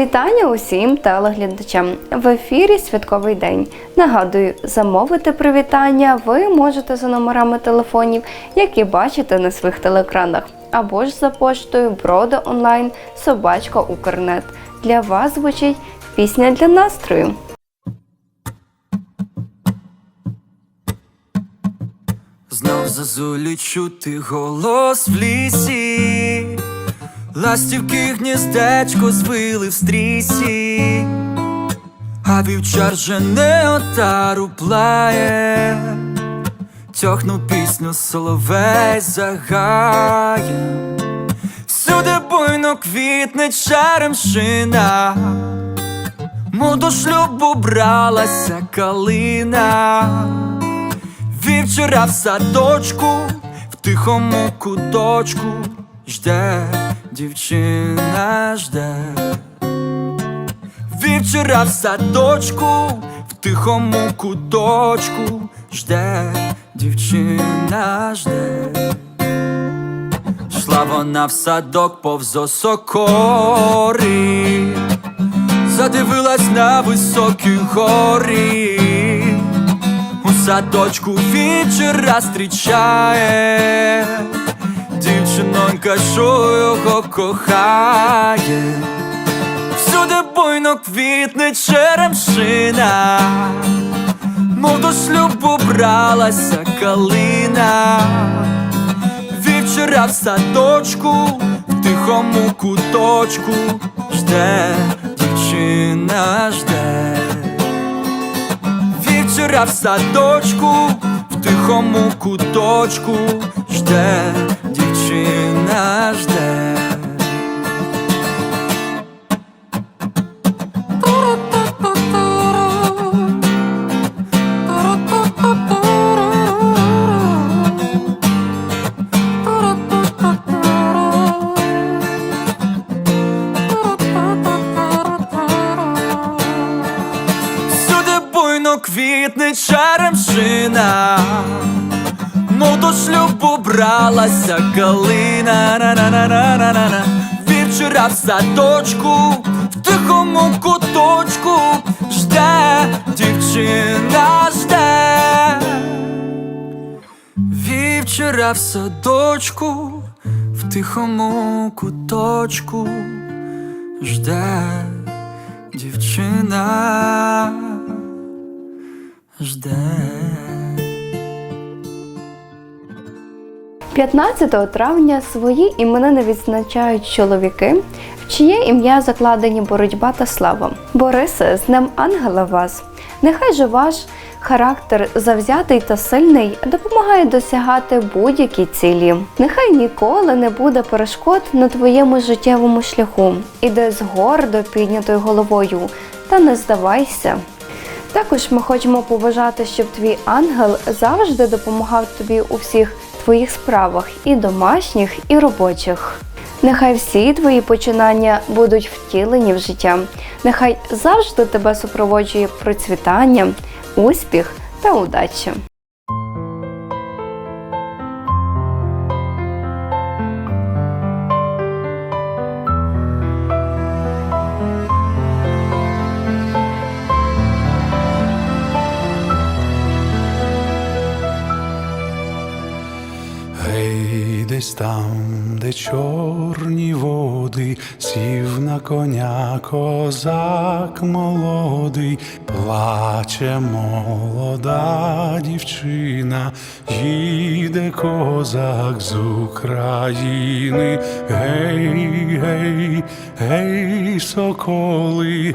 Вітання усім телеглядачам в ефірі Святковий день. Нагадую, замовити привітання ви можете за номерами телефонів, які бачите на своїх телеекранах, або ж за поштою Брода онлайн Собачка Укрнет. Для вас звучить пісня для настрою. Знов зазулі чути голос в лісі, ластівки гніздечко звили в стрісі, а вівчар жене отару плає, тьохну пісню соловей загає, всюди буйно квітне черемшина, мов до шлюбу бралася калина. Вівчора в садочку, в тихому куточку жде, дівчина жде. Вівчора в садочку, в тихому куточку жде, дівчина жде. Шла вона в садок повз осокори, задивилась на високі гори. У садочку вечора зустрічає Дівчинонька, що його кохає? Всюди буйно квітне черемшина Мов до шлюбу бралася калина. Вівчора в садочку, в тихому куточку Жде, дівчина жде. Вівчора в садочку, в тихому куточку жде, ночі нас жде. Квітне чаремшина мов до шлюбу бралася калина на на на на на на на Вівчора в садочку, в тихому куточку жде, дівчина жде. Вівчора в садочку, в тихому куточку жде дівчина жде. 15 травня свої іменини відзначають чоловіки, в чиє ім'я закладені боротьба та слава. Борисе, з Днем Ангела вас! Нехай же ваш характер завзятий та сильний допомагає досягати будь-які цілі. Нехай ніколи не буде перешкод на твоєму життєвому шляху. Іди з гордо піднятою головою та не здавайся. Також ми хочемо побажати, щоб твій ангел завжди допомагав тобі у всіх твоїх справах, і домашніх, і робочих. Нехай всі твої починання будуть втілені в життя. Нехай завжди тебе супроводжує процвітання, успіх та удача. Коня козак молодий, плаче молода дівчина, їде козак з України. Гей, гей, гей, соколи.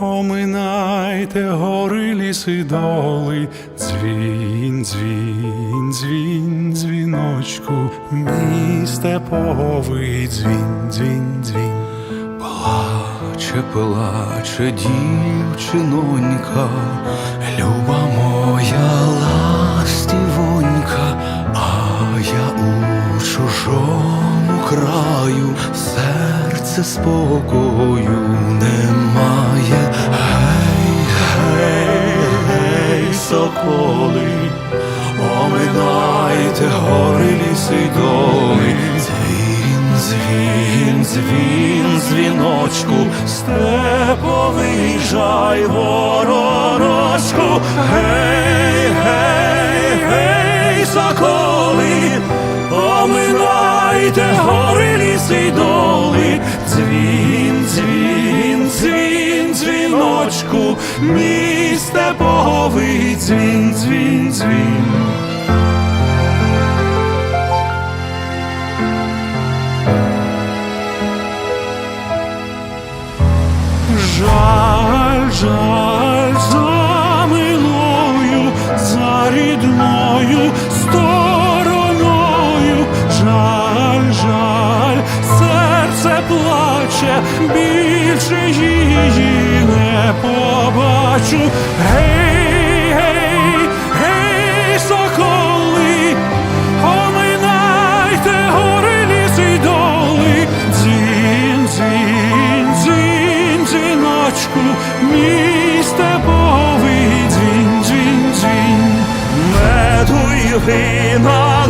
Оминайте гори, ліси, доли, дзвін, дзвін, дзвін, дзвіночку, мій степовий дзвін, дзвін, дзвін. Плаче, плаче дівчинонька, люба моя ластівонька, а я у чужому краю, серце спокою немає. Гей, гей, гей, соколи, оминайте гори, ліси, й доли, дзвін, дзвін, дзвін, дзвіночку, степовий жай ворожку, гей, гей, гей, соколи, оминайте гори, ліси й доли, дзвін, дзвін, дзвін, дзвіночку, мій степовий дзвін, дзвін, дзвін. Більше її не побачу. Гей, гей, гей, соколи, оминайте гори, ліси й доли, дзвін, дзвін, дзвін, дзвіночку, мій степовий вина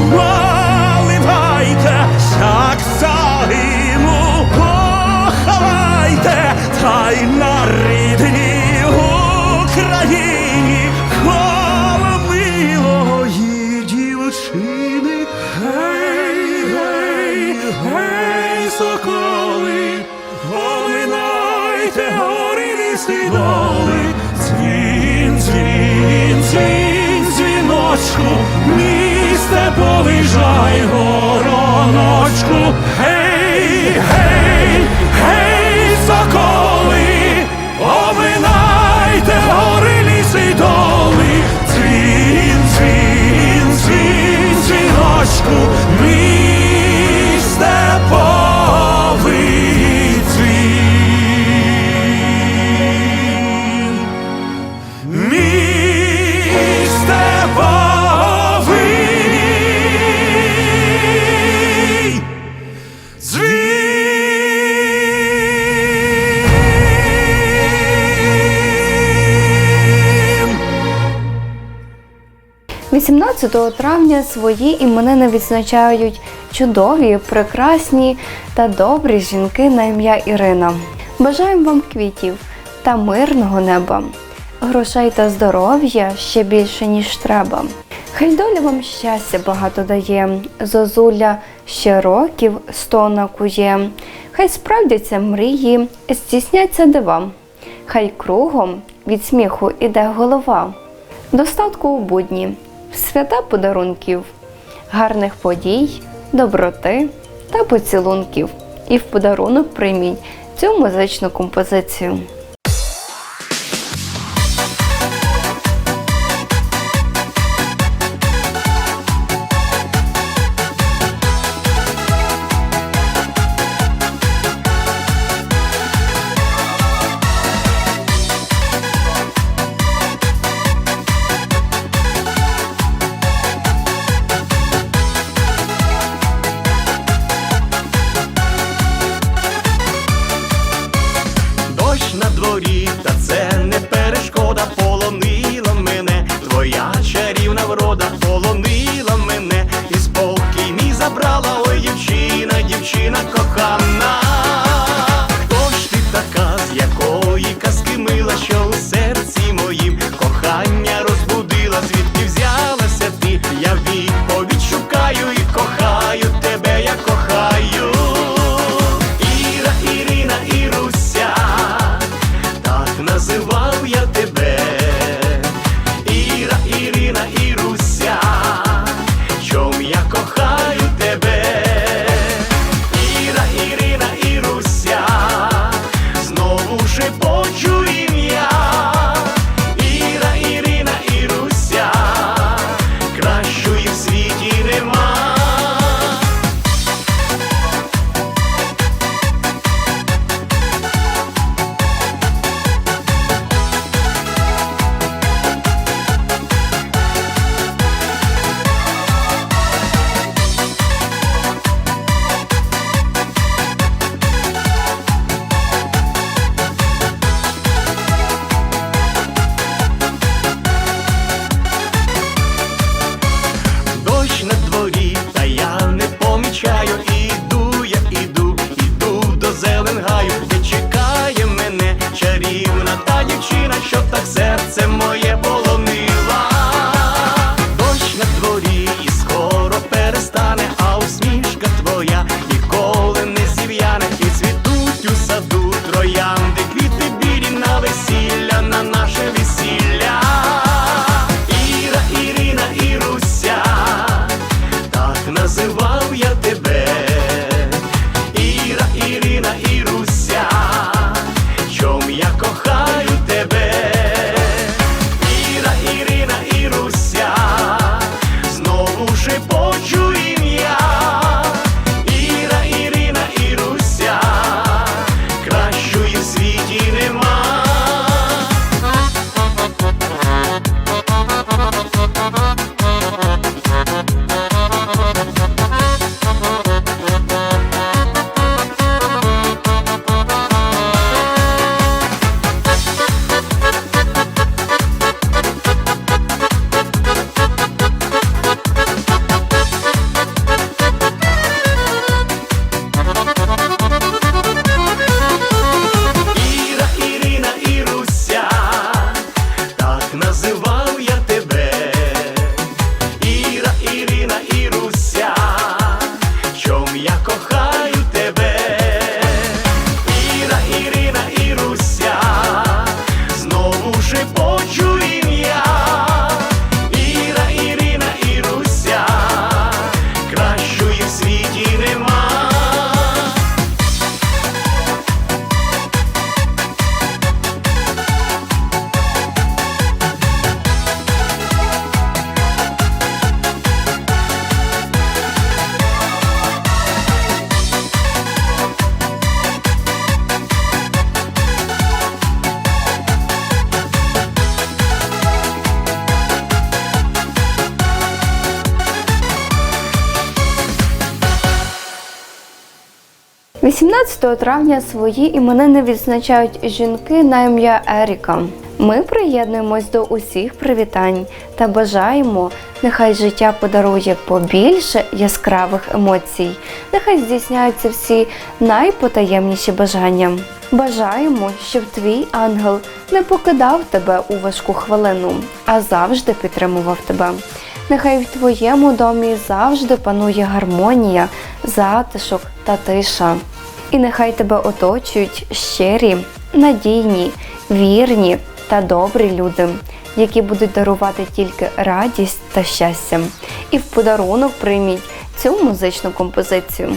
18 травня свої іменини відзначають чудові, прекрасні та добрі жінки на ім'я Ірина. Бажаємо вам квітів та мирного неба, грошей та здоров'я ще більше, ніж треба. Хай доля вам щастя багато дає, зозуля ще років сто накує. Хай справдяться мрії, здійсняться дива. Хай кругом від сміху іде голова. Достатку у будні, свята подарунків, гарних подій, доброти та поцілунків. І в подарунок прийміть цю музичну композицію. Дівчина 18 травня свої іменини відзначають жінки на ім'я Еріка. Ми приєднуємось до усіх привітань та бажаємо, нехай життя подарує побільше яскравих емоцій, нехай здійсняються всі найпотаємніші бажання. Бажаємо, щоб твій ангел не покидав тебе у важку хвилину, а завжди підтримував тебе. Нехай в твоєму домі завжди панує гармонія, затишок та тиша. І нехай тебе оточують щирі, надійні, вірні та добрі люди, які будуть дарувати тільки радість та щастя. І в подарунок прийміть цю музичну композицію.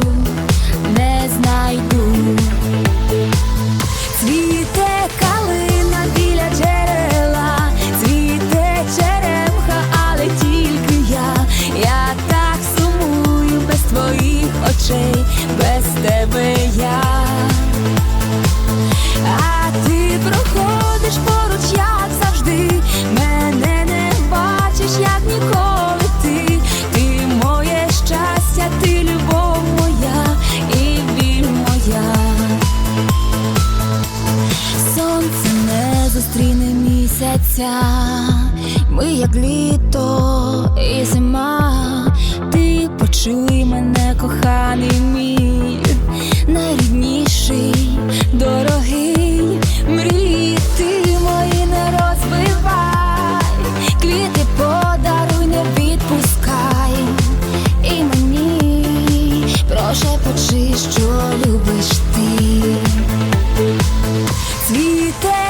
місяця, ми як літо і зима. Ти почуй мене, коханий мій, найрідніший, дорогий, мрії ти мої не розбивай, квіти подаруй, не відпускай, і мені прошепочи, що любиш ти. Цвіте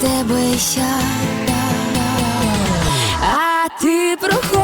тебе я. А ти проходиш